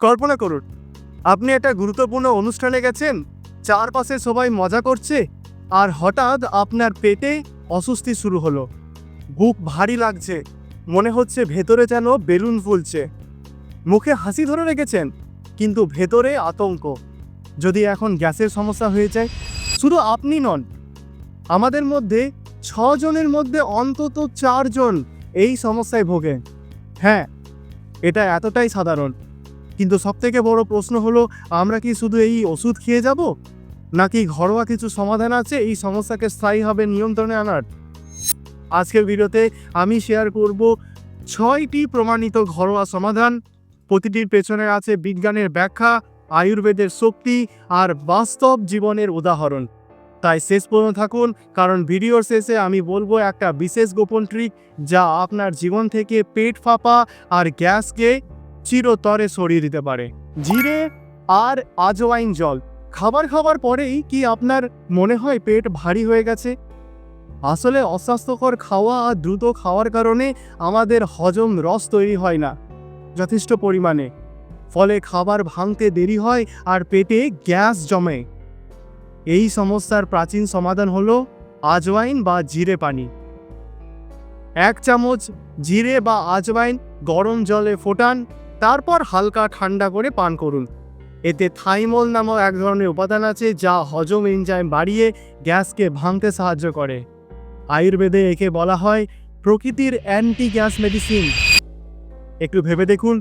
কল্পনা করুন, আপনি একটা গুরুত্বপূর্ণ অনুষ্ঠানে গেছেন, চারপাশে সবাই মজা করছে, আর হঠাৎ আপনার পেটে অস্বস্তি শুরু হলো। বুক ভারী লাগছে, মনে হচ্ছে ভেতরে যেন বেলুন ফুলছে। মুখে হাসি ধরে রেখেছেন, কিন্তু ভেতরে আতঙ্ক। যদি এখন গ্যাসের সমস্যা হয়ে যায়, শুধু আপনি নন, আমাদের মধ্যে ছজনের মধ্যে অন্তত চারজন এই সমস্যায় ভোগে। হ্যাঁ এটা এতটাই সাধারণ। কিন্তু সবথেকে বড় প্রশ্ন হলো, আমরা কি শুধু এই ওষুধ খেয়ে যাব? নাকি ঘরোয়া কিছু সমাধান আছে? এই সমস্যাকে স্থায়ীভাবে নিয়ন্ত্রণে আনার। আজকের ভিডিওতে আমি শেয়ার করব ছয়টি প্রমাণিত ঘরোয়া সমাধান। প্রতিটির পেছনে আছে বিজ্ঞানের ব্যাখ্যা, আয়ুর্বেদের শক্তি আর বাস্তব জীবনের উদাহরণ। তাই শেষ পর্যন্ত থাকুন, কারণ ভিডিওর শেষে আমি বলব একটা বিশেষ গোপন ট্রিক যা আপনার জীবন থেকে পেট ফাঁপা আর গ্যাসকে চিরতরে সরিয়ে দিতে পারে। জিরে আর আজওয়াইন জল। খাবার খাবার পরেই কি আপনার মনে হয় পেট ভারী হয়ে গেছে? আসলে অস্বাস্থ্যকর খাওয়া আর দ্রুত খাওয়ার কারণে আমাদের হজম রস তৈরি হয় না, যথেষ্ট পরিমাণে। ফলে খাবার ভাঙতে দেরি হয় আর পেটে গ্যাস জমে। এই সমস্যার প্রাচীন সমাধান হলো আজওয়াইন বা জিরে পানি। এক চামচ জিরে বা আজওয়াইন গরম জলে ফোটান। তারপর হালকা ঠান্ডা করে পান করুন। এতে থাইমল নামক এক ধরনের উপাদান আছে যা হজম এনজাইম বাড়িয়ে গ্যাসকে ভাঙতে সাহায্য করে। আয়ুর্বেদে একে বলা হয় প্রকৃতির অ্যান্টি গ্যাস মেডিসিন। একটু ভেবে দেখুন,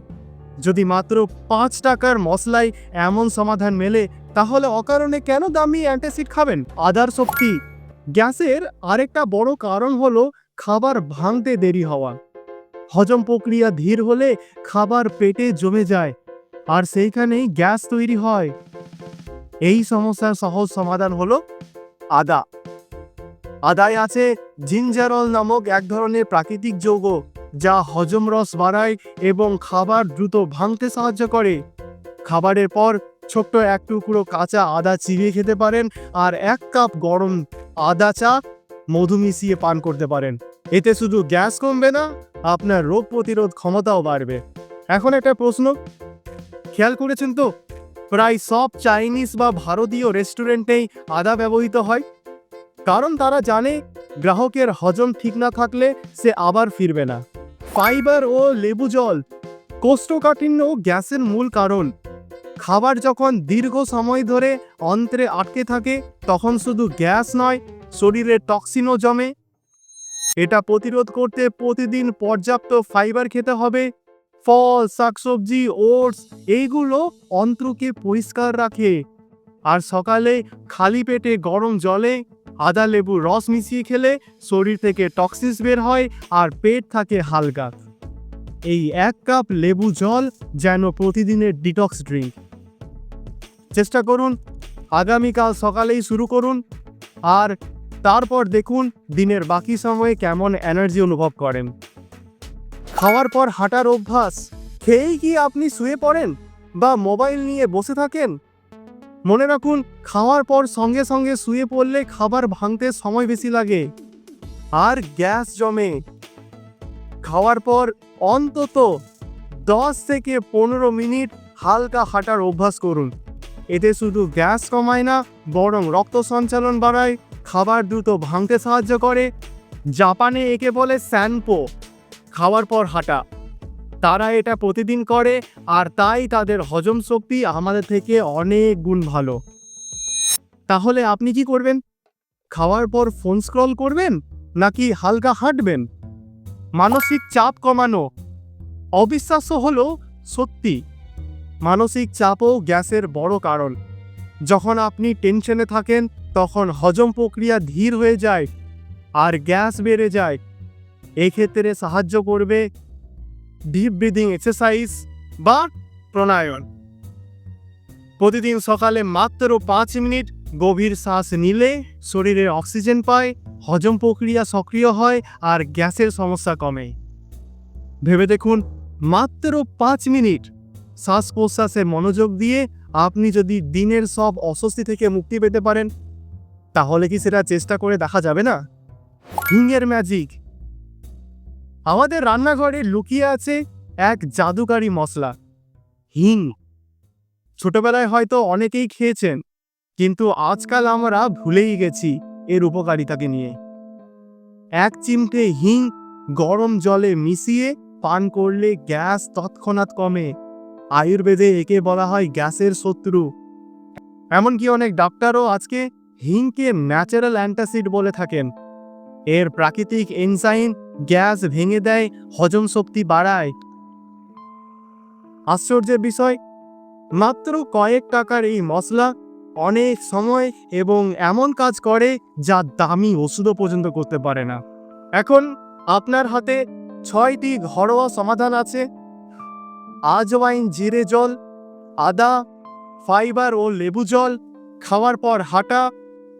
যদি মাত্র পাঁচ টাকার মশলায় এমন সমাধান মেলে, তাহলে অকারণে কেন দামি অ্যান্টাসিড খাবেন? আদার শক্তি। গ্যাসের আরেকটা বড় কারণ হলো খাবার ভাঙতে দেরি হওয়া। হজম প্রক্রিয়া ধীর হলে খাবার পেটে জমে যায়, আর সেইখানেই গ্যাস তৈরি হয়। এই সমস্যার সহজ সমাধান হলো আদা। আদায় আছে জিঞ্জারল নামক এক ধরনের প্রাকৃতিক যৌগ, যা হজম রস বাড়ায় এবং খাবার দ্রুত ভাঙতে সাহায্য করে। খাবারের পর ছোট্ট এক টুকরো কাঁচা আদা চিবিয়ে খেতে পারেন, আর এক কাপ গরম আদা চা মধু মিশিয়ে পান করতে পারেন। এতে শুধু গ্যাস কমবে না, আপনার রোগ প্রতিরোধ ক্ষমতাও বাড়বে। এখন একটা প্রশ্ন, খেয়াল করেছেন তো? প্রায় সব চাইনিজ বা ভারতীয় রেস্টুরেন্টেই আদা ব্যবহৃত হয়। কারণ তারা জানে, গ্রাহকের হজম ঠিক না থাকলে সে আবার ফিরবে না। ফাইবার ও লেবু জল, কোষ্ঠকাঠিন্য গ্যাসের মূল কারণ। খাবার যখন দীর্ঘ সময় ধরে অন্ত্রে আটকে থাকে, তখন শুধু গ্যাস নয় শরীরে টক্সিনও জমে। এটা প্রতিরোধ করতে প্রতিদিন পর্যাপ্ত ফাইবার খেতে হবে। ফল, শাকসবজি, ওটস, এইগুলো অন্ত্রকে পরিষ্কার রাখে। আর সকালে খালি পেটে গরম জলে আদা লেবু রস মিশিয়ে খেলে শরীর থেকে টক্সিস বের হয় আর পেট থাকে হালকা। এই এক কাপ লেবু জল যেন প্রতিদিনের ডিটক্স ড্রিঙ্ক। চেষ্টা করুন। আগামীকাল সকালেই শুরু করুন। আর তারপর দেখুন দিনের বাকি সময়ে কেমন এনার্জি অনুভব করেন। খাওয়ার পর হাঁটার অভ্যাস, খেয়েই কি আপনি শুয়ে পড়েন বা মোবাইল নিয়ে বসে থাকেন? মনে রাখুন, খাওয়ার পর সঙ্গে সঙ্গে শুয়ে পড়লে খাবার ভাঙতে সময় বেশি লাগে। আর গ্যাস জমে। খাওয়ার পর অন্তত দশ থেকে পনেরো মিনিট হালকা হাঁটার অভ্যাস করুন। এতে শুধু গ্যাস কমায় না, বরং রক্ত সঞ্চালন বাড়ায়। খাবার দ্রুত ভাঙতে সাহায্য করে। জাপানে একে বলে স্যানপো। খাওয়ার পর হাঁটা। তারা এটা প্রতিদিন করে আর তাই তাদের হজম শক্তি আমাদের থেকে অনেক গুণ ভালো। তাহলে আপনি কি করবেন? খাওয়ার পর ফোন স্ক্রল করবেন নাকি হালকা হাঁটবেন? মানসিক চাপ কমানো। অবিশ্বাস্য হলো সত্যি। মানসিক চাপও গ্যাসের বড় কারণ। যখন আপনি টেনশনে থাকেন তখন হজম প্রক্রিয়া ধীর হয়ে যায় আর গ্যাস বেড়ে যায়। এক্ষেত্রে সাহায্য করবে ডিপ ব্রিদিং এক্সারসাইজ বা প্রণায়ন প্রতিদিন সকালে মাত্র পাঁচ মিনিট গভীর শ্বাস নিলে শরীরে অক্সিজেন পায়, হজম প্রক্রিয়া সক্রিয় হয় আর গ্যাসের সমস্যা কমে। ভেবে দেখুন, মাত্র পাঁচ মিনিট শ্বাস প্রশ্বাসে মনোযোগ দিয়ে আপনি যদি দিনের সব অস্বস্তি থেকে মুক্তি পেতে পারেন তাহলে কি সেটা চেষ্টা করে দেখা যাবে না? হিংয়ের ম্যাজিক আমাদের রান্নাঘরে লুকিয়ে আছে এক জাদুকারী মশলা। হিং। ছোটবেলায় হয়তো অনেকেই খেয়েছেন, কিন্তু আজকাল আমরা ভুলেই গেছি এর উপকারিতাকে নিয়ে। এক চিমটে হিং গরম জলে মিশিয়ে পান করলে গ্যাস তৎক্ষণাৎ কমে। আয়ুর্বেদে একে বলা হয় গ্যাসের শত্রু। এমনকি অনেক ডাক্তারও আজকে হিংকে ন্যাচারাল অ্যান্টাসিড বলে থাকেন। এর প্রাকৃতিক এনজাইম গ্যাস ভেঙে দেয়, হজম শক্তি বাড়ায়। আশ্চর্যের বিষয়, মাত্র কয়েক টাকার এই মশলা অনেক সময় এবং এমন কাজ করে যা দামি ওষুধও পর্যন্ত করতে পারে না। এখন আপনার হাতে ছয়টি ঘরোয়া সমাধান আছে। আজওয়াইন জিরে জল, আদা, ফাইবার ও লেবু জল, খাওয়ার পর হাঁটা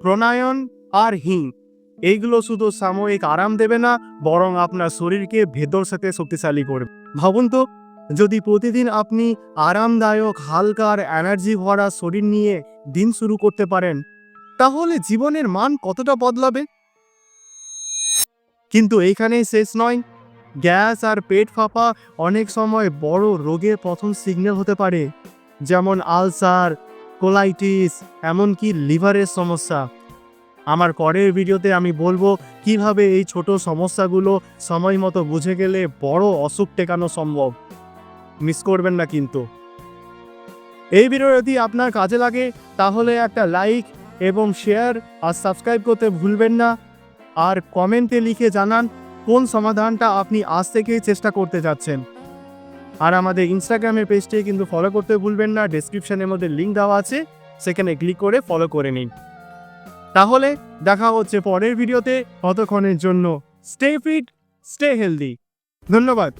প্রণায়ন আর হিং এইগুলো শুধু সাময়িক আরাম দেবে না, বরং আপনার শরীরকে ভেতর সাথে শক্তিশালী করবে। ভাবুন তো, যদি প্রতিদিন আপনি আরামদায়ক, হালকা আর এনার্জি ভরা শরীর নিয়ে দিন শুরু করতে পারেন, তাহলে জীবনের মান কতটা বদলাবে? কিন্তু এইখানেই শেষ নয়। গ্যাস আর পেট ফাঁপা অনেক সময় বড় রোগের প্রথম সিগন্যাল হতে পারে, যেমন আলসার কোলাইটিস এমনকি লিভারের সমস্যা। আমার পরের ভিডিওতে আমি বলব কীভাবে এই ছোট সমস্যাগুলো সময় মতো বুঝে গেলে বড় অসুখ টেকানো সম্ভব। মিস করবেন না কিন্তু। এই ভিডিও যদি আপনার কাজে লাগে, তাহলে একটা লাইক এবং শেয়ার আর সাবস্ক্রাইব করতে ভুলবেন না। আর কমেন্টে লিখে জানান কোন সমাধানটা আপনি আজ থেকেই চেষ্টা করতে যাচ্ছেন। আর আমাদের ইনস্টাগ্রামের পেজটি কিন্তু ফলো করতে ভুলবেন না ডেসক্রিপশনের মধ্যে লিঙ্ক দেওয়া আছে, সেখানে ক্লিক করে ফলো করে নিন। তাহলে দেখা হচ্ছে পরের ভিডিওতে ততক্ষণের জন্য স্টে ফিট স্টে হেলদি ধন্যবাদ।